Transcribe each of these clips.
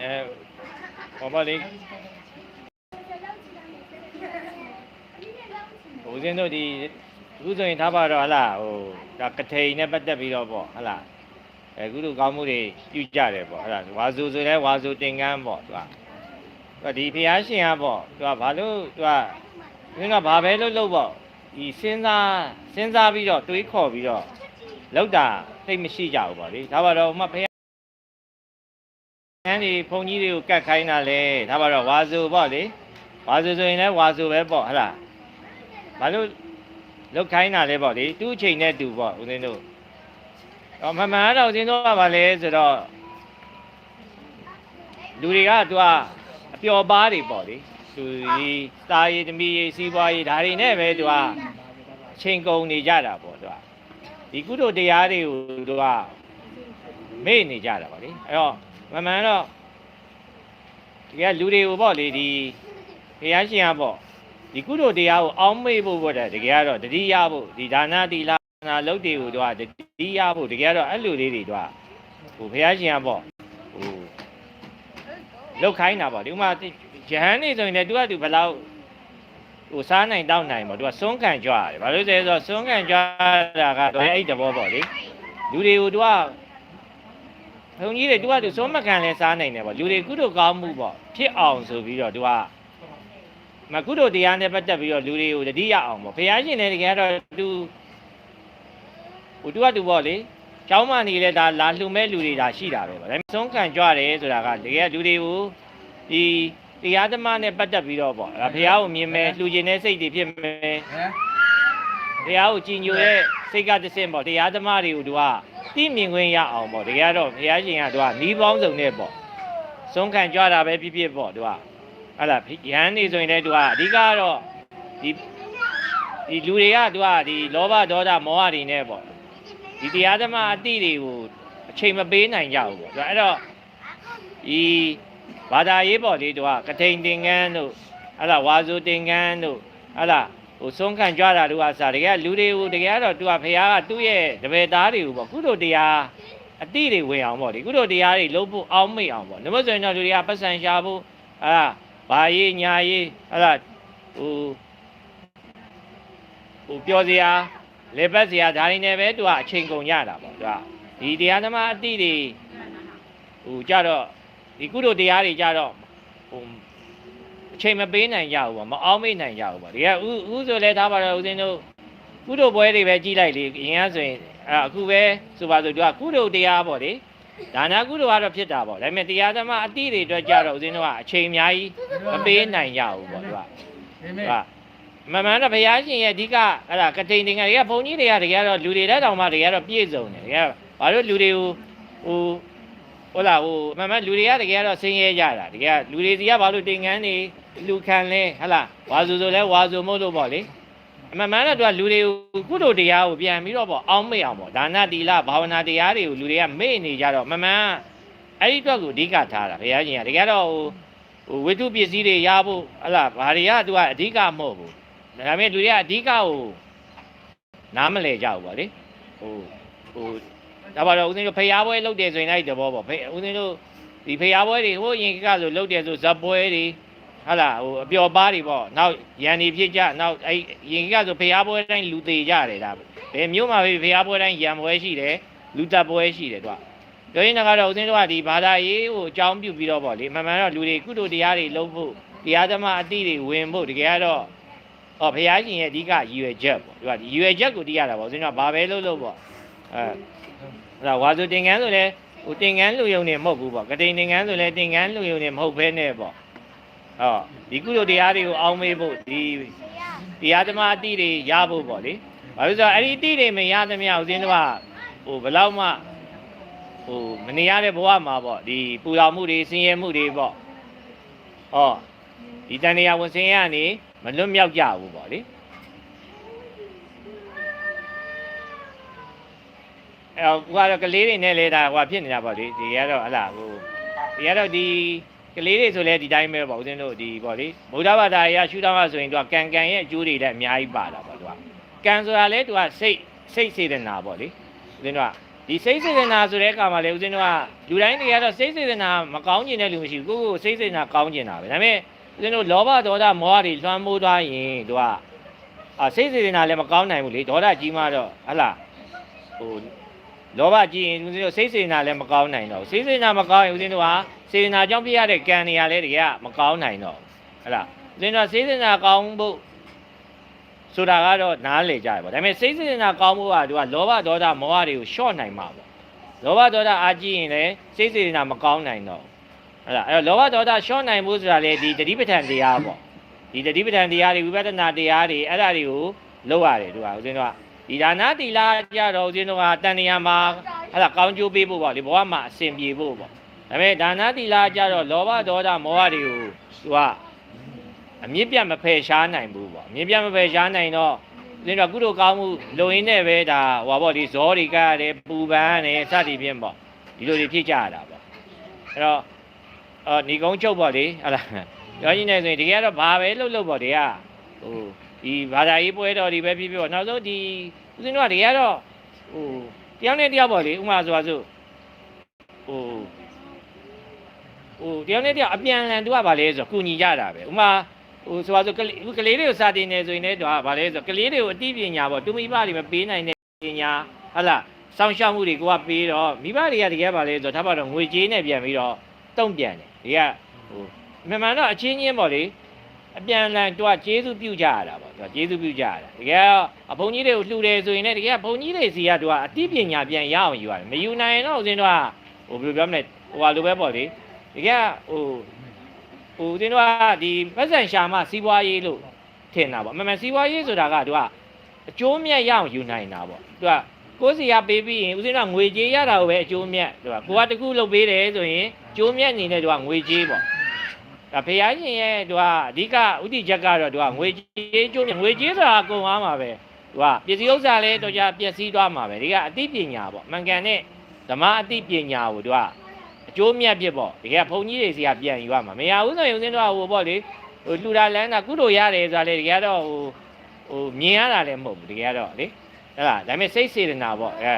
အဲဘာပါလိဘုရင်တို့ဒီအခုဆိုရင်ထားပါတော့ဟလားဟိုဒါကထိန်နဲ့ပတ်သက်ပြီးတော့ပေါ့ဟလားအခုတို့ကောင်းမှုတွေပြုကြတယ်ပေါ့ဟလားဝါစုဆိုလဲဝါစုတင်ကန်းပေါ့သူကသူကဒီဖျားရှင်ကပေါ့သူကဘာလို့သူကသူကဘာပဲလုပ်လို့ပေါ့ဒီစဉ်းစားစဉ်းစားပြီးတော့တွေးခေါ်ပြီးတော့လောက်တာသိမရှိကြဘူးပေါ့လေဒါပါတော့ဥမာဖ န်းဒီဘုံကြီးတွေကိုကတ်ခိုင်းတာလေဒါပါတော့ဝါစုပေါ့လေဝါစုဆိုရင်လည်းဝါစုပဲပေါ့ဟလားဘာလို့လုတ်ခိုင်းတာလဲပေါ့လေသူ့အချိန်နဲ့တူပေါ့ဦးဇင်းတို့တော့မမှန်တော့ဦးဇင်းတို့ကဘာလဲဆိုတော့လူတွေကသူကအပျော်ပါးတွေပေါ့လေသူဒီစာရေးသမီးရေးစီးပွားရေးဒါတွေနဲ့ပဲသူကအချိန်ကုန်နေကြတာပေါ့သူကဒီကုသိုလ်တရားတွေကိုသူကမေ့နေကြတာပေါ့လေအဲ့တော့ မမှန်တော့ဒီကလူတွေကိုပေါ့လေဒီဘုရားရှင်ကပေါ့ဒီကုသိုလ်တရားကိုအောင်းမေ့ဖို့ပေါ့တဲ့တကယ်ကတော့တတိယဖို့ဒီဒါနတိလာနာလုတ်တွေကိုတော့တတိယဖို့တကယ်တော့အဲ့လူလေးတွေတော့ဟိုဘုရားရှင်ကပေါ့ဟိုလုတ်ခိုင်းတာပေါ့ဒီဥမာယဟန်နေဆိုရင်လည်းသူကသူဘယ်လောက်ဟိုစားနိုင်တောက်နိုင်ပေါ့သူကစွန်းခံကြွရတယ်ဘာလို့လဲဆိုတော့စွန်းခံကြွတာကတော့အဲ့ဒီတဘောပေါ့လေလူတွေကိုသူက ဘုံကြီးတွေသူကသူစိုးမခံလဲစားနိုင်တယ်ပေါ့လူတွေကုသိုလ်ကောင်းမှုပေါ့ဖြစ်အောင်ဆိုပြီးတော့သူကမကုသိုလ်တရားနဲ့ပတ်သက်ပြီးတော့လူတွေကိုတတိယအောင်ပေါ့ဘုရားရှင်လည်းတကယ်တော့သူဟိုသူကသူပေါ့လေကျောင်းမနေလဲဒါလာလှူမဲ့လူတွေဒါရှိတာပဲပေါ့ဒါပေမဲ့ဆုံးခံကြွတယ်ဆိုတာကတကယ်လူတွေကိုဒီတရားသမားနဲ့ပတ်သက်ပြီးတော့ပေါ့ဒါဘုရားကိုမြင်မယ်လှူခြင်းတဲ့စိတ်တွေဖြစ်မယ်ဟမ် တရားကိုကြည်ညိုတဲ့စိတ်ကတစ်စင်ပေါ့တရားသမားတွေကိုသူကသိမြင်ခွင့်ရအောင်ပေါ့တကယ်တော့ဘုရားရှင်ကသူကနီးပေါင်းစုံနဲ့ပေါ့ဆုံးခံကြွတာပဲဖြစ်ဖြစ်ပေါ့သူကဟဲ့လားရဟန်းနေဆိုရင်လည်းသူကအဓိကကတော့ဒီဒီလူတွေကသူကဒီလောဘဒေါသမောဟတွေနဲ့ပေါ့ဒီတရားသမားအတိတွေကိုအချိန်မပေးနိုင်ကြဘူးပေါ့သူကအဲ့တော့ဒီဘာသာရေးပေါ့လေသူကကထိန်တင်ကန်းတို့ဟဲ့လားဝါစုတင်ကန်းတို့ဟဲ့လား ဟိုဆုံးခံကြွတာတို့ကစားတကယ်လူတွေကိုတကယ်တော့သူကဖះကသူ့ရဲ့တပည့်သားတွေကိုပေါ့ကုသိုလ်တရားအတိတွေဝင်အောင်ပေါ့ဒီကုသိုလ်တရားတွေလုံးဖို့အောင်းမိတ်အောင်ပေါ့ဒါမှမဟုတ်ဆိုရင်တော့လူတွေကပတ်စံရှာဖို့အဲ့ဒါဘာရေးညာရေးအဲ့ဒါဟိုဟိုပြောစရာလေပတ်စရာဒါတွေနဲ့ပဲသူကအချိန်ကုန်ရတာပေါ့သူကဒီတရားသမားအတိတွေဟိုကြတော့ဒီကုသိုလ်တရားတွေကြတော့ဟို အချိန်မပေးနိုင်ကြဘူးပေါ့မအောင်မေ့နိုင်ကြဘူးပေါ့ဒီကဥဥဆိုလဲထားပါတော့ဦးဇင်းတို့ကုသိုလ်ပွဲတွေပဲကြီးလိုက်လေအရင်ကဆိုရင်အဲ့အခုပဲဆိုပါစို့သူကကုသိုလ်တရားပေါ့လေဒါနကုသိုလ်ကတော့ဖြစ်တာပေါ့ဒါပေမဲ့တရားသမားအတိတွေအတွက်ကြတော့ဦးဇင်းတို့ကအချိန်အများကြီးမပေးနိုင်ကြဘူးပေါ့သူကဒီမေဟာမမှန်တော့ဘုရားရှင်ရဲ့အဓိကအဲ့ဒါကတိန်တင်ကတွေကဘုန်းကြီးတွေကတကယ်တော့လူတွေလက်တောင်မှတကယ်တော့ပြည့်စုံတယ်တကယ်ဘာလို့လူတွေကိုဟိုဟုတ်လားဟိုမမှန်လူတွေကတကယ်တော့ဆင်းရဲကြတာတကယ်လူတွေစီကဘာလို့တင်ကန်းနေ လူခံလဲဟဟလားဝါစုဆိုလဲဝါစုမို့လို့ပေါ့လေအမှန်မှန်တော့သူကလူတွေကိုကုသိုလ်တရားကိုပြန်ပြီးတော့ပေါ့အောင်းမေ့အောင်ပေါ့ဒါနတိလဘာဝနာတရားတွေကိုလူတွေကမေ့နေကြတော့မမှန်အဲ့ဒီအတွက်ကိုအဓိကထားတာဘုရားရှင်ကတကယ်တော့ဟိုဟိုဝိတုပစ္စည်းတွေရဖို့ဟဟလားဘာတွေကသူကအဓိကမဟုတ်ဘူးဒါပေမဲ့လူတွေကအဓိကကိုနားမလဲကြဘူးဗောလေဟိုဟိုဒါပါတော့ဦးဇင်းတို့ဖျားပွဲလုပ်တယ်ဆိုရင်အဲ့ဒီသဘောပေါ့ဖေဦးဇင်းတို့ဒီဖျားပွဲတွေဟိုအရင်ကဆိုလုပ်တယ်ဆိုဇက်ပွဲတွေ ဟာလာဟိုအပျော်ပါးတွေပေါ့နောက်ရန်နေဖြစ်ကြနောက်အဲ့အရင်ကဆိုဖျားပွဲတိုင်းလူသေးကြတယ်ဒါဘယ်မျိုးမှာပဲဖျားပွဲတိုင်းရန်ပွဲရှိတယ်လူတက်ပွဲရှိတယ်သူကပြောရင်ကတော့ဦးဇင်းတို့ကဒီဘာသာရေးကိုအကြောင်းပြုပြီးတော့ပေါ့လေမှန်မှန်တော့လူတွေကုသိုလ်တရားတွေလုပ်ဖို့တရားသမားအတိတွေဝင်ဖို့တကယ်ကတော့ဟောဘုရားရှင်ရဲ့အဓိကရည်ရွယ်ချက်ပေါ့ဒီကရည်ရွယ်ချက်ကိုသိရတာပေါ့ဆိုတော့ဘာပဲလုပ်လို့ပေါ့အဲအဲ့ဒါဝါစုတင်ကန်းဆိုလဲဟိုတင်ကန်းလူယုံနေမဟုတ်ဘူးပေါ့ကတိန်တင်ကန်းဆိုလဲတင်ကန်းလူယုံနေမဟုတ်ဘဲနဲ့ပေါ့ ဟောဒီကုသိုလ်တရားတွေကိုအောင်းမေးဖို့ဒီတရားဓမ္မအတိတွေရဖို့ပေါ့လေဘာလို့ဆိုတော့အဲ့ဒီအတိတွေမရသမျှဦးဇင်းတို့ကဟိုဘယ်လောက်မှဟိုမနေရတဲ့ဘဝမှာပေါ့ဒီပူလောင်မှုတွေဆင်းရဲမှုတွေပေါ့ဟောဒီတန်တရားဝင်ဆင်းရဲကနေမလွတ်မြောက်ကြဘူးပေါ့လေအဲဟိုကတော့ကလေးတွေနဲ့လေဒါဟိုဖြစ်နေတာပေါ့လေဒီကတော့ဟလာဟိုဒီကတော့ဒီ ကလေးတွေဆိုလဲဒီတိုင်းပဲပေါ့ဦးဇင်းတို့ဒီပေါ့လေဗုဒ္ဓဘာသာရရှုထောင့်ကဆိုရင်သူကကံကံရဲ့အကျိုးတွေလည်းအများကြီးပါတာပေါ့သူကကံဆိုတာလဲသူကစိတ်စိတ်စေတနာပေါ့လေဦးဇင်းတို့ကဒီစိတ်စေတနာဆိုတဲ့အခါမှာလေဦးဇင်းတို့ကလူတိုင်းတွေကတော့စိတ်စေတနာမကောင်းကျင်တဲ့လူမရှိဘူးကိုယ့်ကိုယ်စိတ်စေတနာကောင်းကျင်တာပဲဒါပေမဲ့ဦးဇင်းတို့လောဘဒေါသမောဟတွေလွှမ်းမိုးသွားရင်တို့ကအာစိတ်စေတနာလည်းမကောင်းနိုင်ဘူးလေဒေါသကြီးမှတော့ဟဟလားဟို လောဘကြီးရင်ဦးဇင်းတို့စိတ်စေတနာလည်းမကောင်းနိုင်တော့ဘူးစိတ်စေတနာမကောင်းရင်ဦးဇင်းတို့ကစေတနာကြောင့်ပြရတဲ့ကံတွေရလဲတွေကမကောင်းနိုင်တော့ဘူးဟဟလားဦးဇင်းတို့ကစိတ်စေတနာကောင်းဖို့ဆိုတာကတော့နားလေကြတယ်ပေါ့ဒါပေမဲ့စိတ်စေတနာကောင်းမှုကသူကလောဘဒေါသမောဟတွေကိုရှော့နိုင်မှာပေါ့လောဘဒေါသအာကြည့်ရင်လည်းစိတ်စေတနာမကောင်းနိုင်တော့ဘူးဟုတ်လားအဲ့တော့လောဘဒေါသရှော့နိုင်မှုဆိုတာလေဒီတတိပဋ္ဌာန်တရားပေါ့ဒီတတိပဋ္ဌာန်တရားတွေဝိပဿနာတရားတွေအဲ့ဒါတွေကိုလုပ်ရတယ်သူကဦးဇင်းတို့က ဒီဒါနာတိလာကြတော့ဦးဇင်းတို့ကတန်တရားမှာအဲ့ဒါကောင်းကျိုးပေးဖို့ပေါ့လေဘဝမှာအစဉ်ပြေဖို့ပေါ့ဒါပေမဲ့ဒါနာတိလာကြတော့လောဘဒေါသမောဟတွေကိုသူကအမြင့်ပြတ်မဖယ်ရှားနိုင်ဘူးပေါ့အမြင့်ပြတ်မဖယ်ရှားနိုင်တော့ဒီတော့ကုသိုလ်ကောင်းမှုလုံရင်းနဲ့ပဲဒါဟောပေါ့ဒီဇောတွေကရတယ်ပူပန်းတယ်စသည်ဖြင့်ပေါ့ဒီလိုတွေဖြစ်ကြရတာပေါ့အဲ့တော့အော်ညီကုန်းချုပ်ပေါ့လေဟလာပြောရင်းနဲ့ဆိုရင်တကယ်တော့ဘာပဲလုပ်လို့ပေါ့တွေကဟို ဒီဘာသာရေးပွဲတော်ဒီပဲဖြစ်ဖြစ်ပေါ့နောက်ဆုံးဒီဦးဇင်းတို့ကတကယ်တော့ဟိုတယောက်နဲ့တယောက်ပေါ့လေဥမာဆိုပါစို့ဟိုဟိုတယောက်နဲ့တယောက်အပြန်အလှန်သူကဗာလဲဆိုတော့ကုညီကြတာပဲဥမာဟိုဆိုပါဆိုကလေးအခုကလေးတွေကိုစာတင်နေဆိုရင်လည်းတော့ဗာလဲဆိုကလေးတွေကိုအသိပညာပေါ့တူမိဘတွေမပေးနိုင်တဲ့ပညာဟုတ်လားစောင့်ရှောက်မှုတွေကိုကပေးတော့မိဘတွေကတကယ်ဗာလဲဆိုတော့ထားပါတော့ငွေကြေးနဲ့ပြန်ပြီးတော့တုံ့ပြန်တယ်ဒီကဟိုမြန်မာတော့အချင်းချင်းပေါ့လေ အပြန်အလှန်တော့ကျေးဇူးပြုကြရတာပေါ့သူကကျေးဇူးပြုကြရတာတကယ်အဘုံကြီးတွေကိုလှူတယ်ဆိုရင်လည်းတကယ်ဘုံကြီးတွေစီကတော့အသိပညာပြန်ရအောင်ယူရတယ်မယူနိုင်တော့ဦးဇင်းတို့ကဟိုဘယ်လိုပြောမလဲဟိုဟာလိုပဲပေါ့လေတကယ်ဟိုဟိုတင်းတော့ဒီပတ်စံရှာမှစီးပွားရေးလို့ထင်တာပေါ့မမှန်စီးပွားရေးဆိုတာကသူကအကျိုးမြတ်ရအောင်ယူနိုင်တာပေါ့သူကကိုယ်စီကပေးပြီးရင်ဦးစင်းကငွေကြေးရတာကိုပဲအကျိုးမြတ်သူကကိုကတခုလုပ်ပေးတယ်ဆိုရင်ကျိုးမြတ်အနေနဲ့သူကငွေကြေးပေါ့ ဒါဖရာရှင်ရဲ့သူကအဓိကဥတီချက်ကတော့သူကငွေကြေးကျိုးမြတ်ငွေကြေးဆိုတာအကုန်အားမှာပဲသူကပစ္စည်းဥစ္စာလည်းတော့ကြပျက်စီးသွားမှာပဲဒီကအသိပညာပေါ့မှန်ကန်တဲ့ဓမ္မအသိပညာကိုသူကအကျိုးမြတ်ဖြစ်ပေါ့တကယ်ဘုံကြီးတွေစီကပြန်ယူရမှာမရဘူးဆိုရင်ဦးစင်းတို့ကဟိုပေါ့လေဟိုလှူတာလန်းတာကုသိုလ်ရတယ်ဆိုတာလေတကယ်တော့ဟိုဟိုမြင်ရတာလည်းမဟုတ်ဘူးတကယ်တော့လေဟဲ့လားဒါပေမဲ့စိတ်စေတနာပေါ့အဲ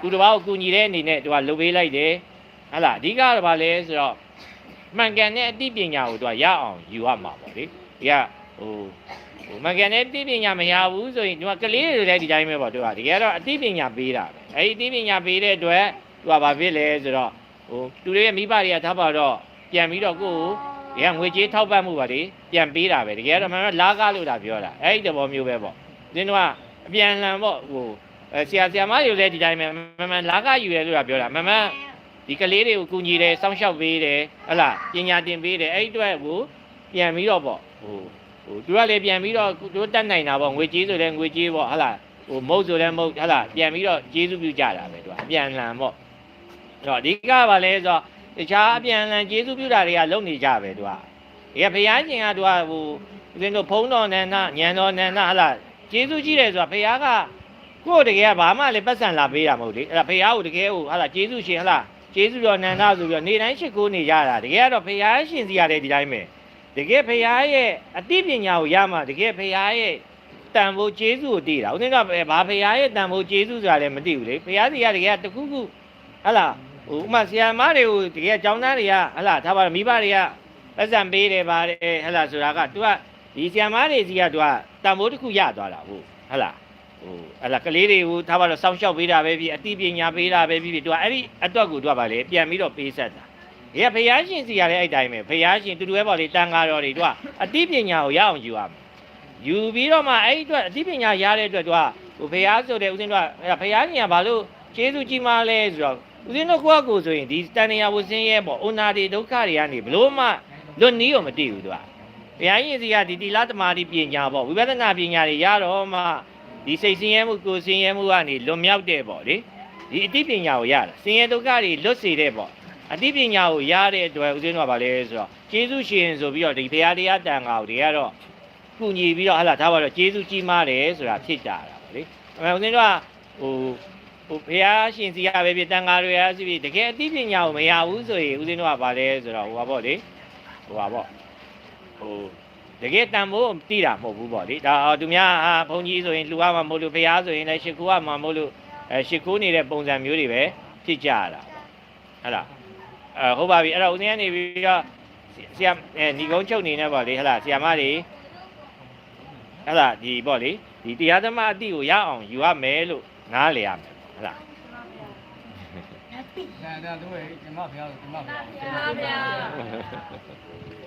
သူတစ်ပါးကိုကူညီတဲ့အနေနဲ့သူကလှုပ်ပေးလိုက်တယ်ဟဲ့လားအဓိကတော့ဗာလဲဆိုတော့ မှန်ကန်တဲ့အသိပညာကိုသူကရအောင်ယူရမှာပေါ့လေဒီကဟိုဟိုမှန်ကန်တဲ့အသိပညာမရဘူးဆိုရင်သူကကလေးတွေလည်းဒီတိုင်းပဲပေါ့သူကတကယ်တော့အသိပညာပေးတာပဲအဲဒီအသိပညာပေးတဲ့အတွက်သူကဘာဖြစ်လဲဆိုတော့ဟိုသူတွေရဲ့မိဘတွေကထားပါတော့ပြန်ပြီးတော့ကိုယ့်ကိုရငွေကြေးထောက်ပံ့မှုပါလေပြန်ပေးတာပဲတကယ်တော့မှန်မှန်လာကားလို့တာပြောတာအဲ့ဒီတဘောမျိုးပဲပေါ့သင်တို့ကအပြန်လှန်ပေါ့ဟိုအဲဆရာဆရာမတွေလည်းဒီတိုင်းပဲမှန်မှန်လာကားယူတယ်လို့တာပြောတာမှန်မှန် ဒီကလေးတွေကိုကူညီတယ်စောင့်ရှောက်ပေးတယ်ဟဟလားပညာသင်ပေးတယ်အဲ့ဒီအတွက်ကိုပြန်ပြီးတော့ပေါ့ဟိုဟိုသူကလည်းပြန်ပြီးတော့သူတို့တတ်နိုင်တာပေါ့ငွေကြေးဆိုလည်းငွေကြေးပေါ့ဟဟလားဟိုမုတ်ဆိုလည်းမုတ်ဟဟလားပြန်ပြီးတော့ကျေးဇူးပြုကြတာပဲသူကအပြန်လှန်ပေါ့အဲ့တော့အဓိကပါလဲဆိုတော့တခြားအပြန်အလှန်ကျေးဇူးပြုတာတွေကလုံနေကြပဲသူကဒီကဘုရားရှင်ကသူကဟိုဦးဇင်းတို့ဖုံးတော်နန္ဒညံတော်နန္ဒဟလာကျေးဇူးကြီးတယ်ဆိုတာဘုရားကကိုယ့်တကယ်ကဘာမှလည်းပတ်စံလာပေးတာမဟုတ်လေအဲ့ဒါဘုရားကိုတကယ်ဟိုဟာလာကျေးဇူးရှင်ဟလာ ကျေးဇူးတော်နန္ဒဆိုပြီးတော့နေတိုင်းရှိခိုးနေကြတာတကယ်ကတော့ဘုရားရှင်စီရတယ်ဒီတိုင်းပဲတကယ်ဘုရားရဲ့အသိပညာကိုရမှတကယ်ဘုရားရဲ့တန်ဖိုးကျေးဇူးကိုသိတာဦးဇင်းကဘာဘုရားရဲ့တန်ဖိုးကျေးဇူးဆိုတာလည်းမသိဘူးလေဘုရားစီကတကယ်တခုခုဟလာဟိုဥမာဆရာမတွေကိုတကယ်အကြောင်းသားတွေကဟလာထားပါတော့မိဘတွေကပတ်စံပေးတယ်ပါတယ်ဟလာဆိုတာက तू ကဒီဆရာမတွေစီက तू ကတန်ဖိုးတစ်ခုရသွားတာဟုတ်ဟလာ ဟိုအဲ့လားကလေးတွေကိုထားပါတော့စောင့်ရှောက်ပေးတာပဲပြီးအသိပညာပေးတာပဲပြီးပြီးသူကအဲ့ဒီအတွက်ကိုသူကပါလေပြန်ပြီးတော့ပေးဆက်တာဒီကဘုရားရှင်စီရတဲ့အဲ့တိုင်းပဲဘုရားရှင်တူတူပဲပေါ့လေတန်ဃာတော်တွေသူကအသိပညာကိုရအောင်ယူရမယ်ယူပြီးတော့မှအဲ့ဒီအတွက်အသိပညာရတဲ့အတွက်သူကဟိုဘုရားဆိုတဲ့ဥစဉ်သူကအဲ့ဒါဘုရားရှင်ကဘာလို့ကျေးဇူးကြီးမားလဲဆိုတော့ဥစဉ်တို့ကိုယ့်ကိုယ်ဆိုရင်ဒီတန်ရာဝဆင်းရဲပေါ့အနာတွေဒုက္ခတွေကနေဘလို့မှလွတ်နီးရောမတည်ဘူးသူကဘုရားရှင်စီကဒီတိလသမารိပညာပေါ့ဝိပဿနာပညာတွေရတော့မှ ဒီစိတ်ဆင်းရဲမှုကိုယ်ဆင်းရဲမှုကနေလွတ်မြောက်တဲ့ပေါ့လေဒီအတိပညာကိုရတာဆင်းရဲဒုက္ခတွေလွတ်စေတဲ့ပေါ့အတိပညာကိုရတဲ့အတွက်ဦးဇင်းတို့ကဗာလဲဆိုတော့ကျေးဇူးရှင်ဆိုပြီးတော့ဒီဘုရားတရားတန်ခါကိုတွေကတော့ကုညီပြီးတော့ဟလာထားပါတော့ကျေးဇူးကြီးမားတယ်ဆိုတာဖြစ်ကြတာပေါ့လေအမှန်ဦးဇင်းတို့ကဟိုဟိုဘုရားရှင်စီရပဲဖြစ်တန်ဃာတွေရစီဖြစ်တကယ်အသိပညာကိုမရဘူးဆိုရင်ဦးဇင်းတို့ကဗာလဲဆိုတော့ဟိုပါပေါ့လေဟိုပါပေါ့ဟို တကယ်တန်ဖို့တိတာမဟုတ်ဘူးပေါ့လေဒါသူများဟာဘုန်းကြီးဆိုရင်လှူရမှာမဟုတ်လို့ဘုရားဆိုရင်လည်းရှ िख ူရမှာမဟုတ်လို့အဲရှ िख ိုးနေတဲ့ပုံစံမျိုးတွေပဲဖြစ်ကြရတာဟုတ်လားအဲဟုတ်ပါပြီအဲ့တော့ဦးဇင်းကနေပြီးတော့ဆရာအဲညီကုန်းချုပ်နေနေပေါ့လေဟုတ်လားဆရာမတွေဟုတ်လားဒီပေါ့လေဒီတရားဓမ္မအတိကိုရအောင်ယူရမယ်လို့နားလေရမယ်ဟုတ်လားဒါဒါတို့ရဲ့ဒီမဖျားဒီမဖျားပါဗျာ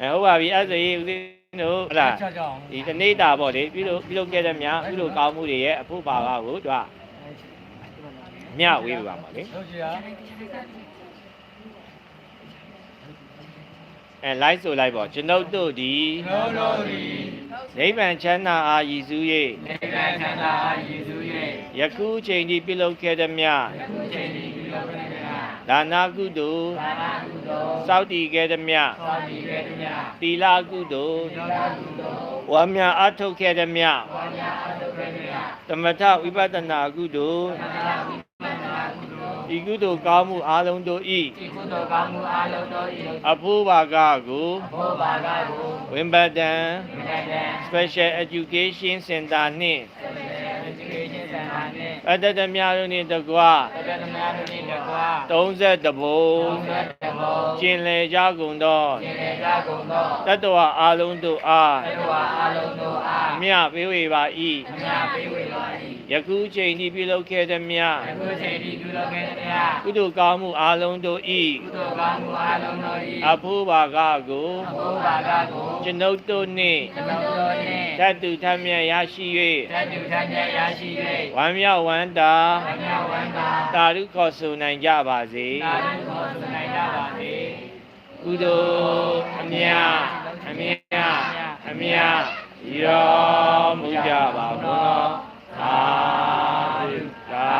အဲဟုတ်ပါပြီအဲ့ဆိုရင်ဦးဇင်းတို့ဟုတ်လားချောချောင်းဒီတနေ့တာပေါ့လေပြုလို့ပြုလုပ်ခဲ့တဲ့မြပြုလို့ကောင်းမှုတွေရဲ့အဖို့ပါပါကိုသူကမျှဝေးပြပါမှာလေတို့ကြီးဟာအဲ live ဆိုလိုက်ပေါ့ကျွန်ုပ်တို့ဒီတို့တို့ဒီနိဗ္ဗာန်ချမ်းသာအားရည်စူးနေကံချမ်းသာရည်စု၍၍ယခုချိန်ဒီပြုလုပ်ခဲ့တဲ့မြခုချိန်ဒီပြုလုပ်ခဲ့တဲ့များ ဒါနာကုသိုလ်သာနာကုသိုလ်စောင့်တည်ခဲ့တဲ့မြသောတိခဲ့တဲ့များသီလကုသိုလ်သောတာကုသိုလ်ဝါမြအထုတ်ခဲ့တဲ့မြဝါညာအတုခဲ့တဲ့များသမထဝိပဿနာကုသိုလ်သာနာကုသနာကုသိုလ်ဤကုသိုလ်ကောင်းမှုအလုံးတို့ဤဒီကုသိုလ်ကောင်းမှုအလုံးတို့၏အဖို့ပါကကိုဘောဘာကကိုဝိပဒံမြတ်တဲ့ Special Education Center နှင့် education center နဲ့အတ္တတမြတို့နှင့်တကွတက္ကသိုလ်တို့နဲ့ကွာ30ဘုံ30ဘောကျင်လေကြကုန်သောကျင်လေကြကုန်သောတတ္တဝအလုံးတို့အားတတ္တဝအလုံးတို့အားမြပေးဝေပါ၏အများပေးဝေပါ၏ ယခုချိန်ဒီပြုလုပ်ခဲ့သည်မြအခုချိန်ဒီပြုလုပ်ခဲ့တဲ့များကုသိုလ်ကောင်းမှုအလုံးတို့ဤကုသိုလ်ကောင်းမှုအလုံးတို့၏အဖို့ပါကကိုအဘိုးဘာကကိုကျွန်ုပ်တို့နှင့်ကျွန်တော်တို့နှင့်တတ်သူထမြတ်ရရှိတတ်တူထမ်းမြတ်ရရှိ၍ဝမ်းမြောက်ဝမ်းသာ၍ဝမ်းမြောက်ဝမ်းသာတာရုခေါ်ဆိုနိုင်ကြပါစေသာဓုခေါ်ဆိုနိုင်ကြပါစေကုသိုလ်အမြတ်အမြတ်အမြတ်ရောမူကြပါဘုရား သာဓုသာ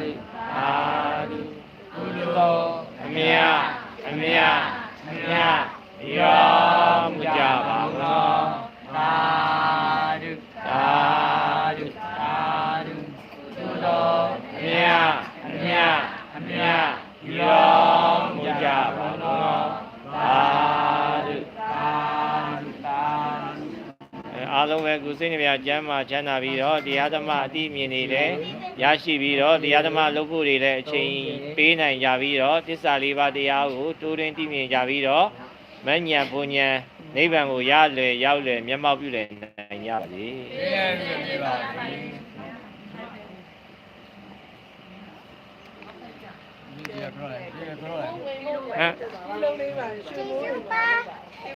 ဓုသာဓုကုသိုလ်အမြတ်အမြတ်အမြတ်ရောမူကြပါဘုရား သာဓု သာဓု သာဓုကုသိုလ် အမြတ်အမြတ်အမြတ်ရောမူကြပါဘုရားသာဓု သာဓုသာဓု အဲအားလုံးပဲ ကုစိတ်နှပြကျမ်းမှာချမ်းသာပြီးတော့တရားဓမ္မအတိအမြင်တွေလည်းရရှိပြီးတော့တရားဓမ္မလုပ်ဖို့တွေလည်းအချိန်ပေးနိုင်ကြပြီးတော့တစ္ဆာလေးပါးတရားကိုတိုးတွင်သိမြင်ကြပြီးတော့မဉ္ဇဉ်ဘုံဉဏ်နိဗ္ဗာန်ကိုရလွယ်ရောက်လွယ်မျက်မှောက်ပြုလည်နိုင်ကြပါစေကျေးဇူးပြုပါစေဒီကပြောလိုက်ဒီကပြောလိုက်ဟမ်လုံးလေးပါရှင်မိုး